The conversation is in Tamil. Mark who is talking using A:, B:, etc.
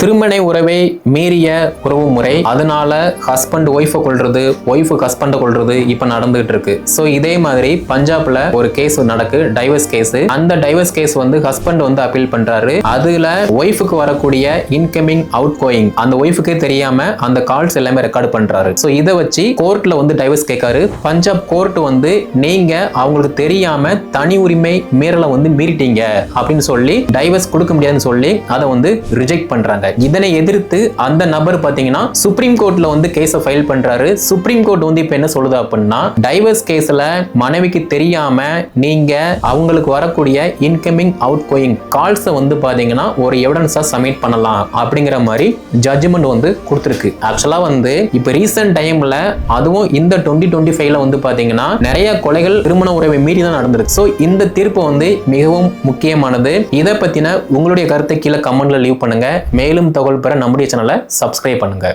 A: திருமண உறவை மீறிய உறவு முறை. அதனால ஹஸ்பண்ட் ஒய்ஃபை கொள்றது ஒய்ஃபு ஹஸ்பண்டை கொள்றது இப்ப நடந்துகிட்டு இருக்கு. ஸோ இதே மாதிரி பஞ்சாப்ல ஒரு கேஸ் நடக்கு டைவர்ஸ் கேஸ் அந்த டைவர்ஸ் கேஸ் வந்து ஹஸ்பண்ட் வந்து அப்பீல் பண்றாரு. அதுல ஒய்ஃபுக்கு வரக்கூடிய இன்கமிங் அவுட் கோயிங் அந்த ஒய்ஃபுக்கே தெரியாம அந்த கால்ஸ் எல்லாமே ரெக்கார்ட் பண்றாரு. ஸோ இதை வச்சு கோர்ட்ல வந்து டைவர்ஸ் கேட்காரு. பஞ்சாப் கோர்ட் வந்து நீங்க அவங்களுக்கு தெரியாம தனி உரிமை மீறலை வந்து மீறிட்டீங்க அப்படின்னு சொல்லி டைவர்ஸ் கொடுக்க முடியாதுன்னு சொல்லி அதை வந்து ரிஜெக்ட் பண்றாங்க. இதனை எதிர்த்து அந்த நபர் பாத்தீங்கன்னா சுப்ரீம் கோர்ட்ல வந்து கேஸை ஃபைல் பண்றாரு. சுப்ரீம் கோர்ட் வந்து இப்ப என்ன சொல்லுது அப்படின்னா டைவர்ஸ் கேஸ்ல மனைவிக்கு தெரியாம நீங்க அவங்களுக்கு வரக்கூடிய இன்கமிங் அவுட் கோயிங் கால்ஸை வந்து பாத்தீங்கன்னா ஒரு எவிடன்ஸா சப்மிட் பண்ணலாம் அப்படிங்கிற மாதிரி ஜட்ஜ்மெண்ட் வந்து கொடுத்துருக்கு. ஆக்சுவலா வந்து இப்ப ரீசெண்ட் டைம்ல அதுவும் இந்த டுவெண்ட்டி டுவெண்ட்டி ஃபைவ்ல வந்து பாத்தீங்கன்னா நிறைய கொலைகள் திருமண உறவை மீறி தான் நடந்திருக்கு. ஸோ இந்த தீர்ப்பு வந்து மிகவும் முக்கியமானது. இதை பத்தின உங்களுடைய கருத்தை கீழே கமெண்ட்ல லீவ் பண்ணுங்க. மேலும் தகவல் பெற நம்முடைய சேனலை சப்ஸ்கிரைப் பண்ணுங்க.